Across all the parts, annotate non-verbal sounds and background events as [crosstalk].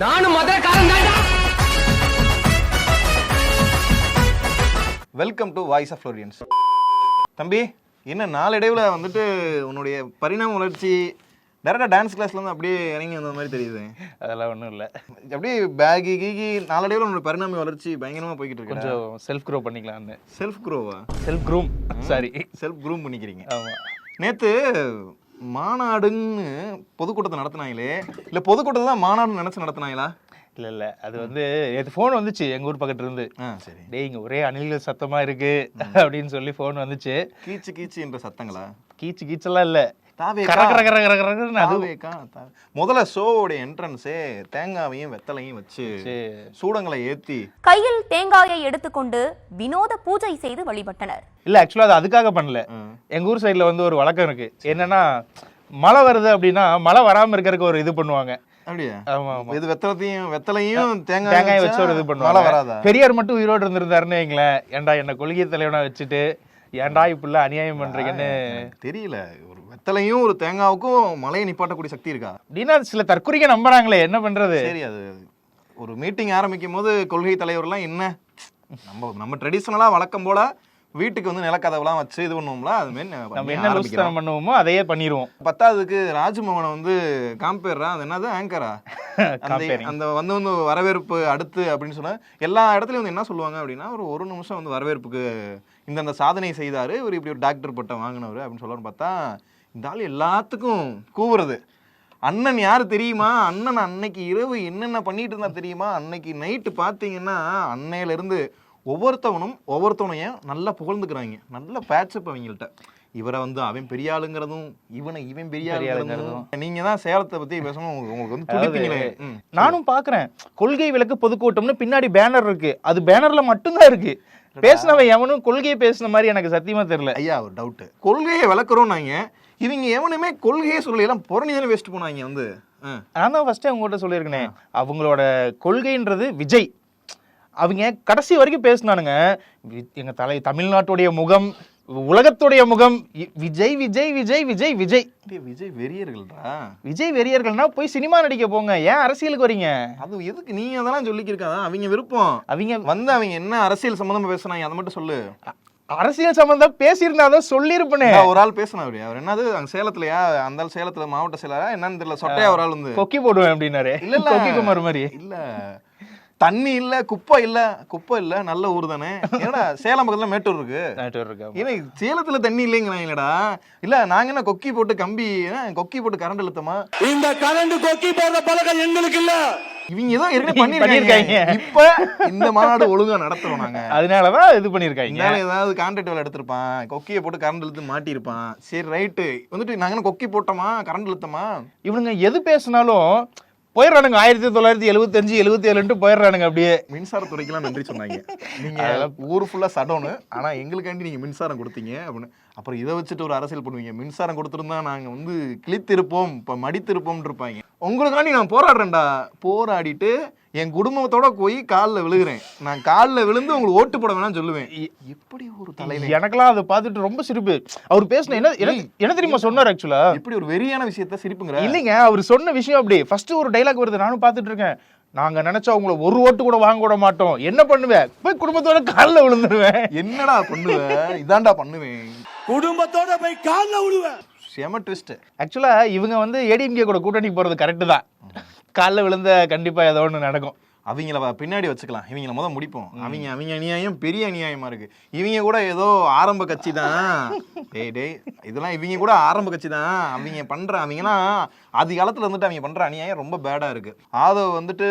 நானும் மதுரக்காரன் தான்டா. Welcome to voice of Florians தம்பி என்ன நாளடைவில் வந்துட்டு உன்னுடைய பரிணாம வளர்ச்சி டேரெக்டாக டான்ஸ் கிளாஸ்லேருந்து அப்படியே இறங்கி வந்த மாதிரி தெரியுது. அதெல்லாம் ஒன்றும் இல்லை. அப்படியே பேகி கீகி நாளடைவில் உன்னோட பரிணாம வளர்ச்சி பயங்கரமாக போய்கிட்டு இருக்கு கொஞ்சம் செல்ஃப் க்ரோ பண்ணிக்கலாம்னு. Self க்ரோவா self groom sorry self groom பண்ணிக்கிறீங்க. ஆமாம் நேற்று மாநாடுன்னு பொதுக்கூட்டத்தை நடத்துனாங்களே? இல்லை பொதுக்கூட்டத்தை தான் மாநாடுன்னு நினச்சி நடத்துனாங்களா? இல்லை இல்லை. அது வந்து நேற்று ஃபோன் வந்துச்சு எங்கள் ஊர் பக்கத்துல இருந்து. சரி. டேய் இங்கே ஒரே அணில்கள் சத்தமாக இருக்கு அப்படின்னு சொல்லி ஃபோன் வந்துச்சு. கீச்சு கீச்சு என்ற சத்தங்களா? கீச்சு கீச்செல்லாம் இல்லை. முதல்ல ஷோவோட என்ட்ரன்ஸே தேங்காவையும் வெத்தலையும் வச்சு. சூடங்களை ஏத்தி கையில் தேங்காயை எடுத்துக்கொண்டு வினோத பூஜை செய்து வழிபட்டனர். இல்லை ஆக்சுவலாக அது அதுக்காக பண்ணல. ம். எங்கள் ஊர் சைடில் வந்து ஒரு வழக்கம் இருக்கு. என்னன்னா மழை வருது அப்படின்னா மழை வராமல் இருக்கிறதுக்கு ஒரு இது பண்ணுவாங்க. அப்படியா? ஆமா ஆமா. இது வெத்தலத்தையும் வெத்தலையும் தேங்காய் தேங்காயை வச்சு ஒரு இது மழை பண்ணுவாங்க வராதா? பெரியார் மட்டும் உயிரோடு இருந்திருந்தாருன்னு வைங்களேன். ஏன்டா என்ன கொள்கை தலைவனா வச்சுட்டு ஏன்டா இப்படிலாம் அநியாயம் பண்றீங்கன்னு? தெரியல. ஒரு வெத்தலையும் ஒரு தேங்காவுக்கும் மழையை நிப்பாட்டக்கூடிய சக்தி இருக்கா? அப்படின்னா சில தற்குறிக்க நம்புறாங்களே என்ன பண்றது? சரி அது ஒரு மீட்டிங் ஆரம்பிக்கும் போது கொள்கை தலைவர்லாம் என்ன? நம்ம நம்ம ட்ரெடிஷ்னலா வழக்கம் போல வீட்டுக்கு வந்து நிலக்கதவுலாம் வச்சு இது பண்ணுவோம்ல அது மாதிரி நம்ம என்ன பண்ணுவோமோ அதையே பண்ணிடுவோம் பத்தாவதுக்கு ராஜ்மோகனை வந்து காம்பேர்ரா அது என்னது ஆங்கரா அந்த. அந்த வந்து வந்து வரவேற்பு அடுத்து அப்படின்னு சொன்னா எல்லா இடத்துலயும் வந்து என்ன சொல்லுவாங்க அப்படின்னா ஒரு ஒரு நிமிஷம் வந்து வரவேற்புக்கு இந்தந்த சாதனை செய்தாரு இவர் இப்படி ஒரு டாக்டர் பட்டம் வாங்கினவர் அப்படின்னு சொல்லணும்னு பார்த்தா இந்த ஆள் எல்லாத்துக்கும் கூவுறது. அண்ணன் யாரு தெரியுமா? அண்ணன் அன்னைக்கு இரவு என்னென்ன பண்ணிட்டு இருந்தா தெரியுமா? அன்னைக்கு நைட்டு பார்த்தீங்கன்னா அன்னையில இருந்து ஒவ்வொருத்தவனும் ஒவ்வொருத்தவனையும் நல்லா புகழ்ந்துக்கிறாங்க. நல்ல பேட்சப் அவங்கள்ட்ட இவரை வந்து அவன் பெரிய ஆளுங்கிறதும் இவனை இவன் பெரிய ஆளுங்கிறதும் நீங்க தான் சேலத்தை பத்தி பேசணும். உங்களுக்கு வந்து துடிப்பீங்களே. நானும் பாக்குறேன். கொள்கை விளக்கு பொதுக்கூட்டம்னு பின்னாடி பேனர் இருக்கு. அது பேனர்ல மட்டும்தான் இருக்கு. பேசினவன் எவனும் கொள்கையை பேசின மாதிரி எனக்கு சத்தியமா தெரியல. ஐயா ஒரு டவுட் கொள்கையை விளக்குறோம் நாங்க இவங்க எவனுமே கொள்கையே சொல்லல. எல்லாம் புறணி தானே வேஸ்ட் போனாங்க வந்து. நான் தான் ஃபர்ஸ்ட் உங்ககிட்ட சொல்லியிருக்கேனே. அவங்களோட கொள்கைன்றது விஜய். அவங்க கடைசி வரைக்கும் பேசினானுங்க. வி- எங்க தலை தமிழ்நாட்டுடைய முகம் உலகத்துடைய முகம் விஜய் விஜய் விஜய் விஜய் விஜய். விஜய் வெறியர்கள்டா. விஜய் வெறியர்கள்னா போய் சினிமா நடிக்க போங்க. ஏன் அரசியலுக்கு வரீங்க? அது எதுக்கு நீங்க அதெல்லாம் சொல்லிக்கிருக்காதா அவங்க விருப்பம். அவங்க வந்து அவங்க என்ன அரசியல் சம்பந்தமா பேசுனாங்க அதை மட்டும் சொல்லு. அரசியல் சம்பந்தம் பேசியிருந்தாதான் சொல்லியிருப்பனே. ஒரு ஆள் பேசினா அவரு அவர் என்னது அங்க சேலத்துலயா? அந்த சேலத்துல மாவட்ட செயலரா என்னன்னு தெரியல. சொட்டையா ஒரு ஆள் வந்து. கொக்கி போடுவேன் அப்படின்னாரு. இல்ல இல்ல. கொக்கி குமார் மாதிரி. இல்ல. தண்ணி இல்ல குப்பை இல்ல குப்பை இல்ல நல்ல ஊர் தானே. ஏன்னா சேலம் பக்கத்துல மேட்டூர் இருக்கு? நைட்டு இருக்கா ஏன்னா சேலத்துல தண்ணி இல்லைங்கிறாங்களேடா இல்ல நாங்க என்ன கொக்கி போட்டு கம்பி கொக்கி போட்டு கரண்ட் இழுத்தமா? இந்த கரண்ட் கொக்கி போடுற பழக்கம் எங்களுக்கு இல்ல. இவங்க ஏதோ ஏற்கனவே [laughs] பண்ணிருக்காங்க. இப்ப இந்த மாநாடு ஒழுங்கா நடத்துறோம் நாங்க. அதனாலதான் இது பண்ணிருக்காங்க ஏதாவது கான்ட்ராக்ட் வேலை எடுத்திருப்பான். கொக்கியை போட்டு கரண்ட் இழுத்து மாட்டியிருப்பான். சரி ரைட்டு வந்துட்டு நாங்க என்ன கொக்கி போட்டோமா கரண்ட் இழுத்தமா? இவனுங்க எது பேசினாலும் போயிடுறானுங்க. ஆயிரத்தி தொள்ளாயிரத்தி எழுபத்தஞ்சு எழுபத்தி ஏழுன்ட்டு போயிடுறானுங்க அப்படியே. மின்சாரத்துறைக்கெல்லாம் நன்றி சொன்னாங்க. [laughs] நீங்க ஊர் ஃபுல்லா சடவுனு ஆனா எங்களுக்காண்டி நீங்க மின்சாரம் கொடுத்தீங்க அப்படின்னு. அப்புறம் இதை வச்சுட்டு ஒரு அரசியல் பண்ணுவீங்க. மின்சாரம் கொடுத்துருந்தா நாங்க வந்து கிழித்திருப்போம் இப்ப மடித்திருப்போம் இருப்பாங்க உங்களுக்காண்டி நான் போராடுறேன்டா. போராடிட்டு என் குடும்பத்தோட போய் காலில் விழுகிறேன். நான் காலில் விழுந்து உங்களுக்கு ஓட்டு போட வேணாம்னு சொல்லுவேன். எப்படி ஒரு தலைவன்? எனக்கெல்லாம் அதை பார்த்துட்டு ரொம்ப சிரிப்பு. அவர் பேசின என்ன என்ன- தெரியுமா சொன்னார் ஆக்சுவலா எப்படி ஒரு வெறியான விஷயத்த சிரிப்புங்கிற? இல்லைங்க அவர் சொன்ன விஷயம் அப்படி. ஃபர்ஸ்ட் ஒரு டைலாக் வருது நானும் பார்த்துட்டு இருக்கேன். நாங்க நினைச்சா உங்களை ஒரு ஓட்டு கூட வாங்க விட மாட்டோம். என்ன பண்ணுவேன் போய் குடும்பத்தோட காலில் விழுந்துருவேன். என்னடா பண்ணுவ? இதான்டா பண்ணுவேன். குடும்பத்தோட போய் கால்ல விழுவேன் செம ட்விஸ்ட் ஆக்சுவலா இவங்க வந்து ஏடிஎம்கே கூட கூட்டணி போறது கரெக்டு தான். காலில் விழுந்த கண்டிப்பா ஏதோ ஒன்று நடக்கும். அவங்கள பின்னாடி வச்சுக்கலாம். இவங்கள முத முடிப்போம். அவங்க அவங்க அநியாயம் பெரிய அநியாயமா இருக்கு. இவங்க கூட ஏதோ ஆரம்ப கட்சி தான். டேய் டேய் இதெல்லாம் இவங்க கூட ஆரம்ப கட்சி தான். அவங்க பண்ற அவங்கலாம் ஆதி காலத்துல வந்துட்டு அவங்க பண்ற அநியாயம் ரொம்ப பேடா இருக்கு. ஆதவ் வந்துட்டு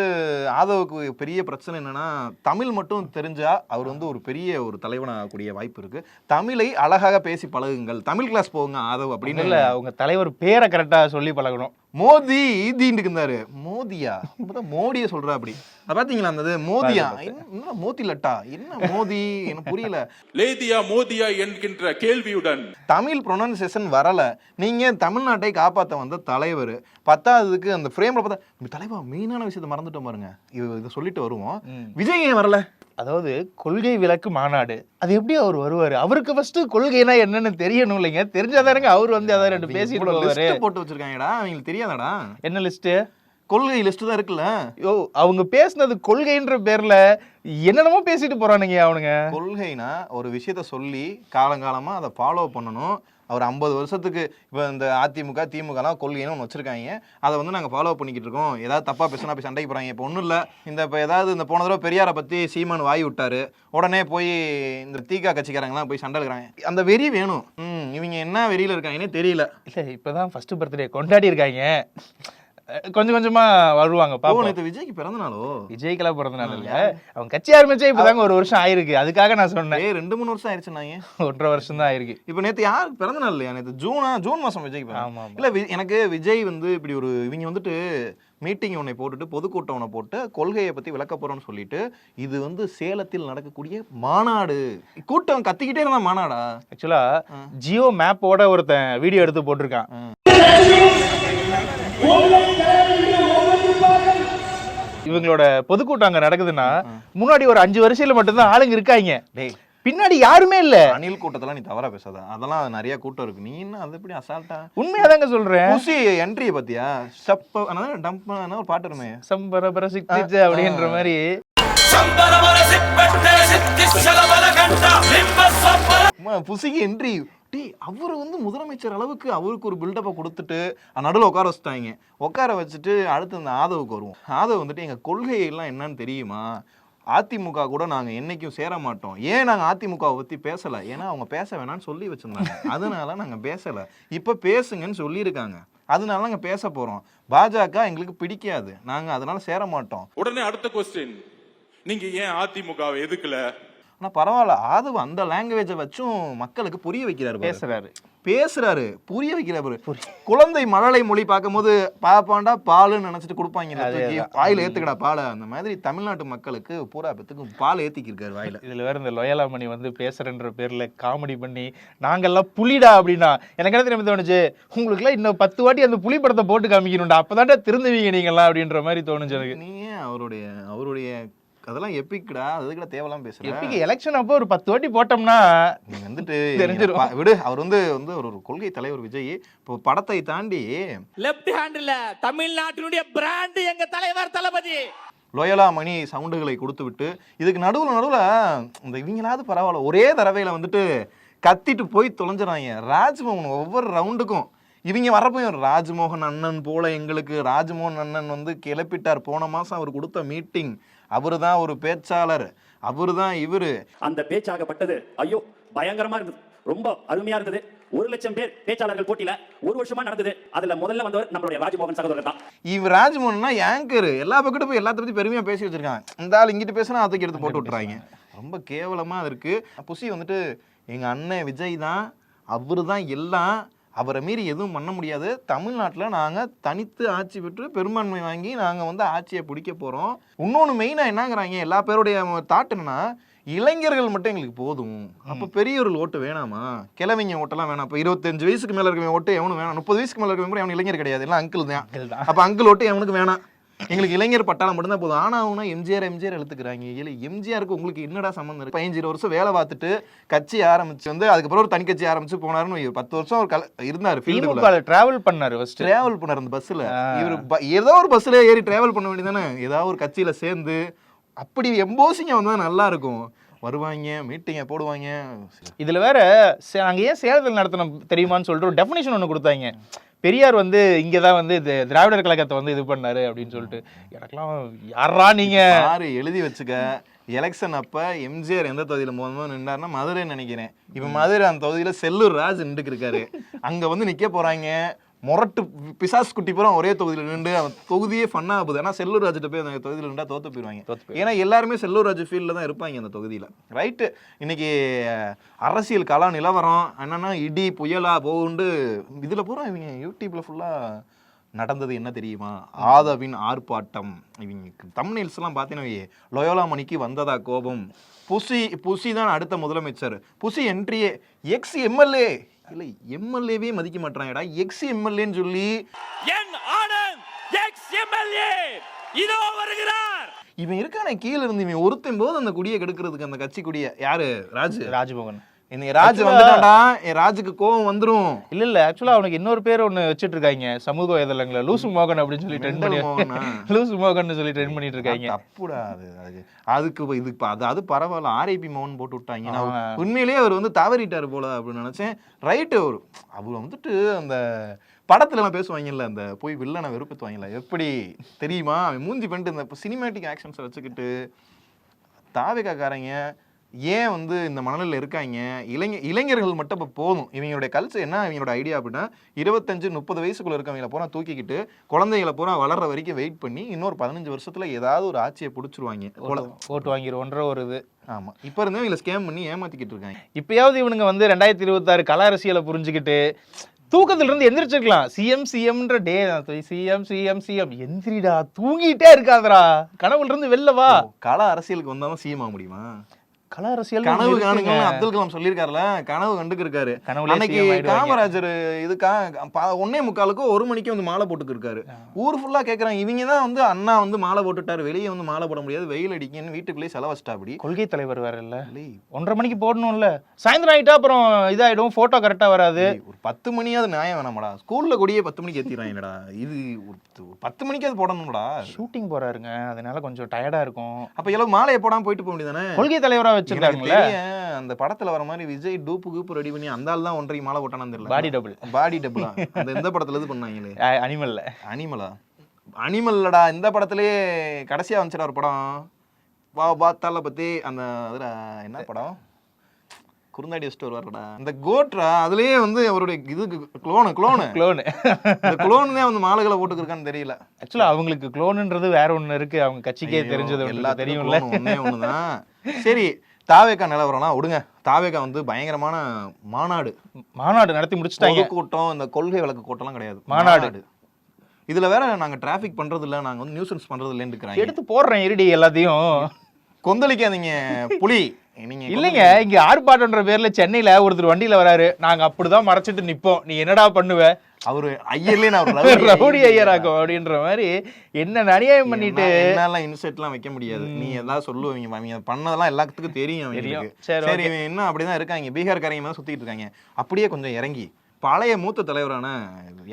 ஆதவுக்கு பெரிய பிரச்சனை என்னன்னா தமிழ் மட்டும் தெரிஞ்சா அவர் வந்து ஒரு பெரிய ஒரு தலைவனாகக்கூடிய வாய்ப்பு இருக்கு. தமிழை அழகாக பேசி பழகுங்கள். தமிழ் கிளாஸ் போங்க ஆதவ் அப்படின்னு இல்ல அவங்க தலைவர் பேரை கரெக்டா சொல்லி பழகணும். மோதி ஈதின்னு இருந்தாரு மோதியா? இப்பதான் மோடிய சொல்றா அப்படி. அத பாத்தீங்களா அந்த இது? மோதியா? என்ன என்ன மோதி லட்டா? என்ன மோதி? எனக்கு புரியல. லேதியா மோதியா என்கின்ற கேள்வியுடன். தமிழ் ப்ரொனன்சியேஷன் வரல. நீங்க தமிழ்நாட்டை காப்பாத்த வந்த தலைவர்? பத்தாவதுக்கு அந்த ஃப்ரேம்ல பார்த்தா தலைவா மெயினான விஷயத்த மறந்துட்டோம் பாருங்க. இது இதை சொல்லிட்டு வருவோம். விஜய் ஏன் வரல? அதாவது கொள்கை விளக்கு மாநாடு. அது எப்படி அவர் வருவாரு? அவருக்கு ஃபர்ஸ்ட் கொள்கைனா என்னன்னு தெரியணும் இல்லைங்க. தெரிஞ்சாதானுங்க அவர் வந்து அதை ரெண்டு பேசிட்டு போவாரு போட்டு வச்சிருக்காங்கடா. அவங்களுக்கு தெரியாதாடா? என்ன லிஸ்ட் கொள்கை லிஸ்ட் தான் இருக்குல்ல? யோ அவங்க பேசுனது கொள்கைன்ற பேர்ல என்னென்னமோ பேசிட்டு போறானுங்க அவனுங்க. கொள்கைனா ஒரு விஷயத்த சொல்லி காலங்காலமா அதை ஃபாலோ பண்ணணும். அவர் ஐம்பது வருஷத்துக்கு இப்போ இந்த அதிமுக திமுகலாம் கொள்கைன்னு ஒன்று வச்சிருக்காங்க. அதை வந்து நாங்கள் ஃபாலோ பண்ணிக்கிட்டு இருக்கோம். ஏதாவது தப்பாக பேசினா போய் சண்டைக்கு போகிறாங்க இப்போ ஒன்றும் இல்லை. இந்த இப்போ ஏதாவது இந்த போன தடவை பெரியாரை பற்றி சீமான் வாய் விட்டாரு. உடனே போய் இந்த தீகா கட்சிக்காரங்களாம் போய் சண்டை இருக்கிறாங்க அந்த வெறி வேணும். ம் இவங்க என்ன வெறியில் இருக்காங்கன்னே தெரியல. இல்லை இப்போ தான் ஃபஸ்ட்டு பர்த்டே கொண்டாடி இருக்காங்க. கொஞ்சம் கொஞ்சமா வருவாங்க பாப்போம் நேற்று விஜய்க்கு பிறந்த நாளோ? விஜய்க்கெல்லாம் பிறந்தனால இல்ல. அவங்க கட்சி ஆரம்பிச்சே இப்பதாங்க ஒரு வருஷம் ஆயிருக்கு. அதுக்காக நான் சொன்னேன். ரெண்டு மூணு வருஷம் ஆயிடுச்சுன்னாங்க ஒன்றரை வருஷம் தான் ஆயிருக்கு. இப்போ நேற்று யாருக்கு பிறந்த நாள் இல்லையா? நேற்று ஜூனா ஜூன் விஜய்க்கு பிறந்த ஆமா. இல்லை எனக்கு விஜய் வந்து இப்படி ஒரு இவங்க வந்துட்டு மீட்டிங் ஒன்றை போட்டுட்டு பொதுக்கூட்டம் ஒன்றை போட்டு கொள்கையை பற்றி விளக்க போகிறோம்னு சொல்லிட்டு இது வந்து சேலத்தில் நடக்கக்கூடிய மாநாடு. கூட்டம் கத்திக்கிட்டே இருந்தா மாநாடா? ஆக்சுவலா ஜியோ மேப்போட ஒருத்தன் வீடியோ எடுத்து போட்டிருக்கான். இவங்களோட பொதுக்கூட்டம் அங்க நடக்குதுன்னா முன்னாடி ஒரு அஞ்சு வரிசையில மட்டும்தான் ஆளுங்க இருக்காங்க டேய் பின்னாடி யாருமே இல்ல அணில் கூட்டத்தெல்லாம் நீ தவறா பேசாத அதெல்லாம் நிறைய கூட்டம் இருக்கு நீ என்ன அது எப்படி அசால்ட்டா உண்மையாதாங்க சொல்றேன் ஊசி என்ட்ரி பத்தியா ஸ்டெப் டம்ப் ஒரு பாட்டு வருமே சம்பரபர சிக்திச்சு அப்படின்ற மாதிரி புசிக்கு என்ட்ரி டி அவர் வந்து முதலமைச்சர் அளவுக்கு அவருக்கு ஒரு பில்டப்பை கொடுத்துட்டு நடுவில் உட்கார வச்சுட்டாங்க. உட்கார வச்சுட்டு அடுத்து இந்த ஆதவுக்கு வருவோம். ஆதவ் வந்துட்டு எங்கள் கொள்கையெல்லாம் என்னன்னு தெரியுமா? அதிமுக கூட நாங்கள் என்னைக்கும் சேர மாட்டோம். ஏன் நாங்கள் அதிமுகவை பற்றி பேசலை? ஏன்னா அவங்க பேச வேணாம்னு சொல்லி வச்சுருந்தாங்க. அதனால நாங்கள் பேசலை. இப்போ பேசுங்கன்னு சொல்லியிருக்காங்க. அதனால நாங்கள் பேச போகிறோம் பாஜக எங்களுக்கு பிடிக்காது. நாங்கள் அதனால சேர மாட்டோம். உடனே அடுத்த கொஸ்டின் நீங்கள் ஏன் அதிமுகவை எதுக்கலை ஆனால் பரவாயில்ல. ஆதவ் அந்த லாங்குவேஜை வச்சும் மக்களுக்கு புரிய வைக்கிறாரு. பேசுறாரு. பேசுறாரு. புரிய வைக்கிறாரு குழந்தை மழலை மொழி பார்க்கும்போது பாப்பாண்டா பாலுன்னு நினைச்சிட்டு கொடுப்பாங்க. வாயில ஏத்துக்கடா பாலை. அந்த மாதிரி தமிழ்நாட்டு மக்களுக்கு பூரா பேத்துக்கு பால் ஏத்திக்கிருக்காரு வாயில. [laughs] இதுல வேற இந்த லொயலாமணி வந்து பேசுறேன்ற பேர்ல காமெடி பண்ணி நாங்கெல்லாம் புலிடா அப்படின்னா எனக்கு என்ன தெரியுமா தோணுச்சு? உங்களுக்குலாம் இன்னும் பத்து வாட்டி அந்த புலி படத்தை போட்டு காமிக்கணும்டா. அப்பதான்டா திருந்துவீங்க நீங்கெல்லாம் அப்படின்ற மாதிரி தோணுச்சு எனக்கு. நீ அவருடைய அவருடைய அதெல்லாம் எப்பிக்கடா? அதுக்குடா தேவையெல்லாம் பேசுற. எப்படிங்க எலெக்ஷன் அப்போ ஒரு பத்து வாட்டி போட்டோம்னா நீ வந்துட்டு தெரிஞ்சிரும். நீங்க பா- விடு. அவர் வந்து வந்து ஒரு ஒரு கொள்கை தலைவர் விஜய். இப்போ படத்தை தாண்டி லெஃப்ட் ஹேண்ட்ல தமிழ்நாட்டினுடைய பிராண்ட் எங்க தலைவர் தளபதி? லோயலா மணி சவுண்டுகளை கொடுத்து விட்டு இதுக்கு நடுவில் நடுவில் இந்த இவங்களாவது பரவாயில்ல. ஒரே தடவையில் வந்துட்டு கத்திட்டு போய் தொலைஞ்சிடறாங்க ராஜ்மோகன் ஒவ்வொரு ரவுண்டுக்கும் இவங்க வரப்போயும் ராஜ்மோகன் அண்ணன் போல எங்களுக்கு. ராஜ்மோகன் அண்ணன் வந்து கிளப்பிட்டார். போன மாதம் அவர் கொடுத்த மீட்டிங் அவர் தான் ஒரு பேச்சாளர் அவர் தான் இவர். அந்த பேச்சாகப்பட்டது ஐயோ பயங்கரமா இருந்தது. ரொம்ப அருமையா இருந்தது. ஒரு லட்சம் பேர் பேச்சாளர்கள் போட்டியில ஒரு வருஷமா நடந்தது. அதுல முதல்ல வந்தவர் நம்மளுடைய ராஜமோகன் சகோதரர் தான். இவர் ராஜ்மோகன்னா ஏங்கர் எல்லா பக்கத்தும் போய் எல்லாத்த பத்தி பெருமையா பேசி வச்சிருக்காங்க. இந்த ஆள் இங்கிட்டு பேசினா அதுக்கு எடுத்து போட்டு விட்டுறாங்க. ரொம்ப கேவலமா இருக்கு. புசி வந்துட்டு எங்க அண்ணன் விஜய் தான் அவரு தான் எல்லாம் அவரை மீறி எதுவும் பண்ண முடியாது. தமிழ்நாட்டில் நாங்கள் தனித்து ஆட்சி பெற்று பெரும்பான்மை வாங்கி நாங்கள் வந்து ஆட்சியை பிடிக்க போகிறோம் இன்னொன்று மெயினாக என்னங்கிறாங்க? எல்லா பேருடைய தாட் என்னன்னா இளைஞர்கள் மட்டும் எங்களுக்கு போதும். அப்போ பெரியவர்கள் ஓட்டு வேணாமா? கிழவிங்க ஓட்டெல்லாம் வேணாம். இப்போ இருபத்தஞ்சு வயசுக்கு மேலே இருக்கவங்க ஓட்டு எவனும் வேணாம். முப்பது வயசுக்கு மேலே இருக்கவங்க கூட எவனும் இளைஞர் கிடையாது. எல்லாம் அங்கிள் தான். அப்போ அங்கிள் ஓட்டு எவனுக்கு வேணாம். எங்களுக்கு இளைஞர் பட்டாளம் மட்டும்தான் போதும். ஆனா அவனா எம்ஜிஆர் எம்ஜிஆர் எழுத்துக்கிறாங்க இல்லை எம்ஜிஆருக்கு உங்களுக்கு என்னடா சம்மந்தம் இருக்கு? பதினஞ்சு வருஷம் வேலை பார்த்துட்டு கட்சி ஆரம்பிச்சு வந்து அதுக்கப்புறம் ஒரு தனி கட்சி ஆரம்பிச்சு போனாருன்னு. பத்து வருஷம் அவர் கல இருந்தாரு திமுக டிராவல் பண்ணாரு ஃபர்ஸ்ட் டிராவல் பண்ணார் அந்த பஸ்ஸில். இவர் ஏதோ ஒரு பஸ்ஸில் ஏறி டிராவல் பண்ண வேண்டியதானே ஏதாவது ஒரு கட்சியில சேர்ந்து அப்படி எம்போசிங்க வந்தா நல்லா இருக்கும். வருவாங்க மீட்டிங்கை போடுவாங்க. இதுல வேற சே- நாங்க ஏன் சேலத்தில் நடத்தணும் தெரியுமான்னு சொல்லிட்டு ஒரு டெஃபினேஷன் ஒன்று கொடுத்தாங்க. பெரியார் வந்து இங்கே தான் வந்து இது திராவிடர் கழகத்தை வந்து இது பண்ணாரு அப்படின்னு சொல்லிட்டு. எனக்கெல்லாம் யாரா நீங்க? யாரு எழுதி வச்சுக்க. எலெக்ஷன் அப்ப எம்ஜிஆர் எந்த தொகுதியில முதல்ல நின்றாருன்னா மதுரை நினைக்கிறேன். இப்ப மதுரை அந்த தொகுதியில செல்லூர் ராஜ் நின்றுக்கு இருக்காரு அங்க வந்து நிக்க போறாங்க. முரட்டு பிசாஸ் குட்டி பூரா ஒரே தொகுதியில நின்று அவன் தொகுதியே ஃபன்னா ஆகுது. ஏன்னா செல்லூர் ராஜ்கிட்ட போய் அந்த தொகுதியில நின்றா தோத்து தோத்து போயிடுவாங்க. ஏன்னா எல்லாருமே செல்லூர் ராஜ் ஃபீல்டில் தான் இருப்பாங்க அந்த தொகுதியில. ரைட்டு இன்னைக்கு அரசியல் கலா நிலவரம் என்னன்னா இடி புயலா போகுண்டு இதுல பூரா இவங்க யூடியூப்ல ஃபுல்லா நடந்தது என்ன தெரியுமா? ஆதவின் ஆர்ப்பாட்டம். இவங்க தம்னைல்ஸ் எல்லாம் பார்த்தீங்கன்னா லோயோலா மணிக்கு வந்ததா கோபம். புசி புசி தான் அடுத்த முதலமைச்சர். புசி என்ட்ரியே எக்ஸ் எம்எல்ஏ இல்லை எம்எல்ஏவே மதிக்க மாட்டாங்கடா எக்ஸ் எம்எல்ஏன்னு சொல்லி. என் ஆனந்த் எக்ஸ் எம்எல்ஏ இதோ வருகிறார். இவன் இருக்கானே கீழே இருந்து இவன் ஒருத்தன் போது அந்த குடியை கெடுக்கிறதுக்கு அந்த கட்சி குடியை. யாரு? ராஜு. ராஜ்மோகன் இன்னைக்கு ராஜ் வந்துட்டான்டா. என் ராஜுக்கு கோவம் வந்துரும். இல்ல இல்ல. ஆக்சுவலா அவனுக்கு இன்னொரு பேர் ஒண்ணு வச்சிட்டு இருக்காங்க. சமூக வலைதளங்கள லூசு மோகன் அப்படின்னு சொல்லி ட்ரெண்ட் பண்ணி? லூசு மோகன் சொல்லி ட்ரெண்ட் பண்ணிட்டு இருக்காங்க. தப்புடா அது. அது அதுக்கு இதுக்கு அது அது பரவாயில்ல. ஆர்ஐபி மோகன் போட்டு விட்டாங்க. நான். உண்மையிலேயே அவர் வந்து தவறிட்டாரு போல அப்படின்னு நினைச்சேன். ரைட்டு அவர். அவர் வந்துட்டு அந்த படத்துல எல்லாம் பேசுவாங்கல்ல அந்த போய் வில்லனை வெறுப்புத்துவாங்கல்ல. எப்படி தெரியுமா? அவன் மூஞ்சி பண்ணிட்டு இந்த சினிமேட்டிக் ஆக்ஷன்ஸை வச்சுக்கிட்டு தாவிகாக்காரங்க ஏன் வந்து இந்த மணலில் இருக்காங்க? இளைஞ இளைஞர்கள் மட்டும் இப்போ போதும். இவங்களுடைய கல்ச்சர் என்ன? இவங்களோட ஐடியா அப்படின்னா இருபத்தஞ்சு முப்பது வயசுக்குள்ள இருக்கவங்கள பூரா தூக்கிக்கிட்டு குழந்தைகளை பூரா வளர்ற வரைக்கும் வெயிட் பண்ணி இன்னொரு பதினஞ்சு வருஷத்துல ஏதாவது ஒரு ஆட்சியை பிடிச்சிருவாங்க. ஓட்டு வாங்கிடுவோன்ற ஒரு இது. ஆமா. இப்போ இருந்தே இவங்களை ஸ்கேம் பண்ணி ஏமாத்திக்கிட்டு இருக்காங்க. இப்பயாவது இவனுங்க வந்து ரெண்டாயிரத்தி இருபத்தாறு கல அரசியலை புரிஞ்சுக்கிட்டு தூக்கத்துல இருந்து எந்திரிச்சிருக்கலாம். சிஎம் சிஎம்ன்ற டே சிஎம் சிஎம் சிஎம் எந்திரிடா தூங்கிட்டே இருக்காதடா. கனவுல இருந்து வெளில வா. கள அரசியலுக்கு வந்தாலும் சீம் ஆக முடியுமா? கல அரசியல் கனவு காணுங்க அப்துல் கலாம் சொல்லியிருக்காருல கனவு கண்டுக்கிருக்காரு. அன்னைக்கு. காமராஜர் இதுக்கா ஒண்ணே முக்காலுக்கு ஒரு மணிக்கு வந்து மாலை போட்டுக்கிருக்காரு. ஊர் ஃபுல்லா கேக்குறாங்க. இவங்க தான் வந்து அண்ணா வந்து மாலை போட்டுட்டாரு. வெளியே வந்து மாலை போட முடியாது. வெயில் அடிக்குன்னு வீட்டுக்குள்ளேயே செலவச்சிட்டா அப்படி. கொள்கை தலைவர் வேற இல்ல. ஒன்றரை மணிக்கு போடணும்ல. சாயந்தரம் ஆயிட்டா அப்புறம் இதாயிடும். போட்டோ கரெக்டா வராது. ஒரு பத்து மணியாவது நியாயம் வேணாமடா. ஸ்கூல்ல கூடயே பத்து மணிக்கு ஏத்திடுறாங்கடா இது பத்து மணிக்காவது போடணும்டா. ஷூட்டிங் போறாருங்க. அதனால கொஞ்சம் டயர்டா இருக்கும். அப்ப எல்லாம் மாலையை போடாம போயிட்டு போக வேண்டியதானே கொள்கை தலைவரா தெரியும், அந்த படத்துல வர மாதிரி விஜய் டூப்பு கூப்பு ரெடி பண்ணி அந்த ஆள் தான் ஒன்றரை மாலை போட்டானு தெரியல. பாடி டபுள் பாடி டபுளா அந்த எந்த படத்துல இது பண்ணாங்களே? அனிமல்ல அனிமலா அனிமல்லடா இந்த படத்துலயே கடைசியா வந்துச்சுடா ஒரு படம். வா பாத்தால பத்தி அந்த அதுல என்ன படம்? குறுந்தாடி வச்சுட்டு வருவாருடா. இந்த கோட்ரா அதுலயே வந்து அவருடைய இது குளோனு குளோனு குளோனு இந்த குளோன் வந்து மாலைகளை போட்டுக்கிருக்கான்னு தெரியல. ஆக்சுவலா அவங்களுக்கு குளோனுன்றது வேற ஒண்ணு இருக்கு. அவங்க கட்சிக்கே தெரிஞ்சது எல்லாத்துக்கும் தெரியும்ல. ஒண்ணே ஒண்ணுதான். சரி தாவேக்கா நிலவரம்லாம் விடுங்க. தாவேக்கா வந்து பயங்கரமான மாநாடு. மாநாடு நடத்தி முடிச்சுட்டாங்க. கூட்டம் இந்த கொள்கை விளக்கு கூட்டம்லாம் கிடையாது. மாநாடு. இதுல வேற நாங்க டிராஃபிக் பண்றது இல்ல நாங்க வந்து நியூசன்ஸ் பண்றது இல்லைன்னு எடுத்து போடுறேன் இருடி எல்லாத்தையும். கொந்தளிக்காதீங்க புலி. இல்லைங்க இங்க ஆர்ப்பாட்டம்ன்ற பேர்ல சென்னையில ஒருத்தர் வண்டியில வராரு. நாங்க அப்படிதான் மறைச்சிட்டு நிப்போம். நீ என்னடா பண்ணுவ? அவரு ஐயர்லயே நான் ரவுடி [laughs] ஐயராக்கும் அப்படின்ற மாதிரி என்ன அநியாயம் பண்ணிட்டு? என்னால இன்செட்லாம் வைக்க முடியாது. நீ எல்லாம் சொல்லுவீங்க அவங்க பண்ணதெல்லாம் எல்லாத்துக்கும் தெரியும் சரி, இவன் என்ன அப்படிதான் இருக்காங்க. பீகார்காரங்க மாதிரி சுத்திட்டு இருக்காங்க. அப்படியே கொஞ்சம் இறங்கி. பழைய மூத்த தலைவரான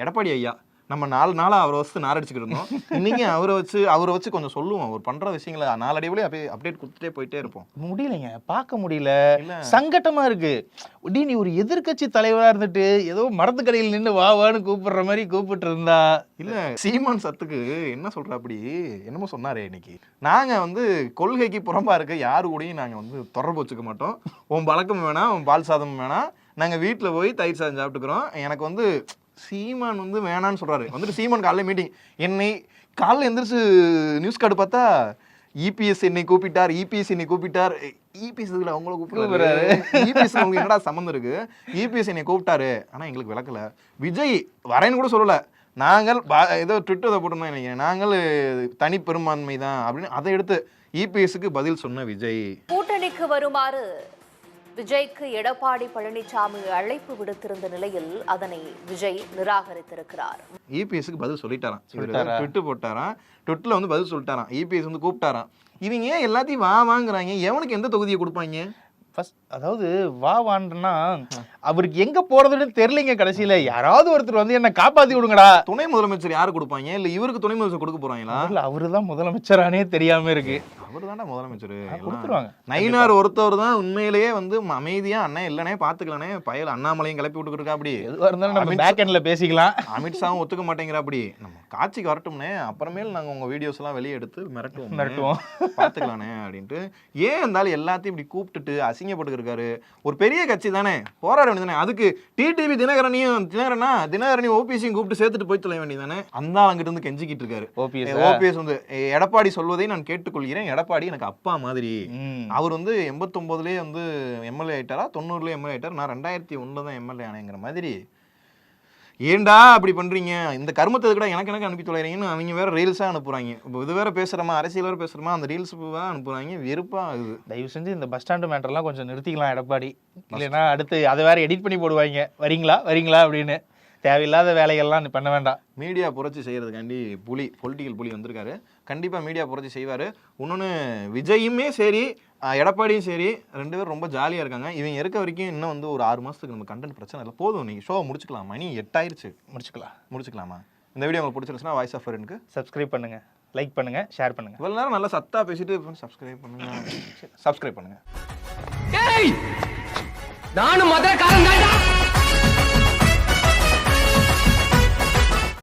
எடப்பாடி ஐயா. நம்ம நாலு நாளா அவரை வச்சு நாரடிச்சுக்கிட்டு இருந்தோம். இன்னைக்கு அவரை வச்சு அவரை வச்சு கொஞ்சம் சொல்லுவோம். அவர் பண்ற விஷயங்களை நாளடைவுலயே அப்படியே அப்டேட் கொடுத்துட்டே போயிட்டே இருப்போம். முடியலைங்க. பார்க்க முடியல. இல்ல. சங்கட்டமா இருக்கு. டி நீ ஒரு எதிர்க்கட்சி தலைவரா இருந்துட்டு ஏதோ மரத்துக்கடையில் நின்னு வா வான்னு கூப்பிடுற மாதிரி கூப்பிட்டு இருந்தா. இல்ல சீமான் சத்துக்கு என்ன சொல்ற அப்படி என்னமோ சொன்னாரே இன்னைக்கு. நாங்க வந்து கொள்கைக்கு புறம்பா இருக்க யாரு கூடயும் நாங்க வந்து தொடர்பு வச்சுக்க மாட்டோம். உன் பழக்கம் வேணாம் உன் பால் சாதம் வேணாம். நாங்க வீட்டுல போய் தயிர் சாதம் சாப்பிட்டுக்கிறோம். எனக்கு வந்து சீமான் வந்து வேணான்னு சொல்றாரு. வந்துட்டு சீமான் காலைல மீட்டிங் என்னை காலைல எந்திரிச்சு நியூஸ் கார்டு பார்த்தா இபிஎஸ் என்னை கூப்பிட்டார் இபிஎஸ் என்னை கூப்பிட்டார். இபிஎஸ் இதுல அவங்கள கூப்பிடுறாரு இபிஎஸ் அவங்க என்னடா சம்மந்தம் இருக்கு? இபிஎஸ் என்னை கூப்பிட்டாரு. ஆனா எங்களுக்கு விளக்கல. விஜய் வரேன்னு கூட சொல்லல. நாங்கள் பா- ஏதோ ட்விட்டர் போட்டிருந்தோம் நினைக்கிறேன். நாங்கள் தனி பெரும்பான்மை தான் அப்படின்னு அதை எடுத்து இபிஎஸ்க்கு பதில் சொன்ன விஜய். கூட்டணிக்கு வருமாறு விஜய்க்கு எடப்பாடி பழனிசாமி அழைப்பு விடுத்திருந்த நிலையில் அதனை விஜய் நிராகரித்திருக்கிறார். இபிஎஸ்க்கு பதில் சொல்லிட்டாராம்? ட்விட்டு போட்டாராம். ட்விட்டில் வந்து பதில் சொல்லிட்டாராம். இபிஎஸ் வந்து கூப்பிட்டாராம். இவங்க ஏன் எல்லாத்தையும் வா வாங்குறாங்க? எவனுக்கு எந்த தொகுதியை கொடுப்பாங்க? ஃபர்ஸ்ட் அதாவது வா வான்னா அவருக்கு எங்க போறதுன்னு தெரியலங்க கடைசியில. யாராவது ஒருத்தர் வந்து என்ன காப்பாத்தி விடுங்கடா. துணை முதலமைச்சர் யாரு கொடுப்பாங்க? இல்ல இவருக்கு துணை முதலமைச்சர் கொடுக்க போறாங்களா? இல்ல அவருதான் முதலமைச்சரானே தெரியாம இருக்கு. அவர் தானே முதலமைச்சர். கொடுத்துருவாங்க. நயினார் ஒருத்தவர் தான் உண்மையிலேயே வந்து அமைதியா அண்ணன் இல்லனே பாத்துக்கலானே பயல் அண்ணாமலையும் கிளப்பி விட்டுக்கிட்டு இருக்கா அப்படி. எதுவா இருந்தாலும் நம்ம பேக் எண்ட்ல பேசிக்கலாம். அமித்ஷாவும் ஒத்துக்க மாட்டேங்கிறா அப்படி. நம்ம காட்சிக்கு வரட்டும்னே. அப்புறமேல் நாங்க உங்க வீடியோஸ் எல்லாம் வெளியே எடுத்து மிரட்டுவோம். மிரட்டுவோம். பாத்துக்கலானே அப்படின்ட்டு. ஏன் இருந்தாலும் எல்லாத்தையும் இப்படி கூப்பிட்டுட்டு அசிங்கப்பட்டு இருக்காரு ஒரு பெரிய கட்சி தானே. போராட வேண்டியதானே அதுக்கு டிடிவி தினகரனையும் தினகரனா தினகரனையும் ஓபிஎஸ்சியும் கூப்பிட்டு சேர்த்துட்டு போய் தொலை வேண்டியதானே அந்த அங்கிட்டு இருந்து கெஞ்சிக்கிட்டு இருக்காரு. ஓபிஎஸ் ஓபிஎஸ் வந்து "எ- எடப்பாடி சொல்வதை நான் கேட்டுக்கொள்கிறேன். எடப்பாடி எனக்கு அப்பா மாதிரி. அவர் வந்து எண்பத்தொம்போதுலேயே வந்து எம்எல்ஏ ஆயிட்டாரா? தொண்ணூறுலேயே எம்எல்ஏ ஆயிட்டார். நான் ரெண்டாயிரத்தி ஒன்றில் தான் எம்எல்ஏ ஆனேங்கிற மாதிரி. ஏன்டா அப்படி பண்றீங்க? இந்த கருமத்தை கூட எனக்கு எனக்கு அனுப்பி தொலைறீங்கன்னு அவங்க வேற ரீல்ஸாக அனுப்புறாங்க. இப்போ இது வேற பேசுறோமா? அரசியல் வேற பேசுறோமா? அந்த ரீல்ஸ் அனுப்புறாங்க. வெறுப்பா ஆகுது. தயவு செஞ்சு இந்த பஸ் ஸ்டாண்டு மேட்டர்லாம் கொஞ்சம் நிறுத்திக்கலாம் எடப்பாடி. இல்லைன்னா அடுத்து அதை வேற எடிட் பண்ணி போடுவாங்க. வரீங்களா? வரீங்களா? அப்படின்னு. தேவையில்லாத வேலைகள்லாம் நீ பண்ண வேண்டாம். மீடியா புரட்சி செய்யறதுக்காண்டி புலி பொலிட்டிக்கல் புலி வந்திருக்காரு. கண்டிப்பா மீடியா புரட்சி செய்வாரு. இன்னொன்னு விஜயுமே சரி எடப்பாடியும் சரி ரெண்டு பேரும் ரொம்ப ஜாலியா இருக்காங்க. இவங்க இருக்க வரைக்கும் இன்னும் வந்து ஒரு ஆறு மாசத்துக்கு நம்ம கண்டென்ட் பிரச்சனை இல்லை. போதும் நீங்க ஷோ முடிச்சுக்கலாம். மணி எட்டாயிருச்சு. முடிச்சுக்கலாம். முடிச்சுக்கலாமா? இந்த வீடியோ உங்களுக்கு பிடிச்சிருச்சுன்னா வாய்ஸ் ஆஃப் ஃப்ரெண்டுக்கு சப்ஸ்கிரைப் பண்ணுங்க. லைக் பண்ணுங்க. ஷேர் பண்ணுங்க. இவ்வளவு நேரம் நல்லா சத்தா பேசிட்டு சப்ஸ்கிரைப் பண்ணுங்க. சப்ஸ்கிரைப் பண்ணுங்க. நானும் மதுரக்காரன் தான்டா!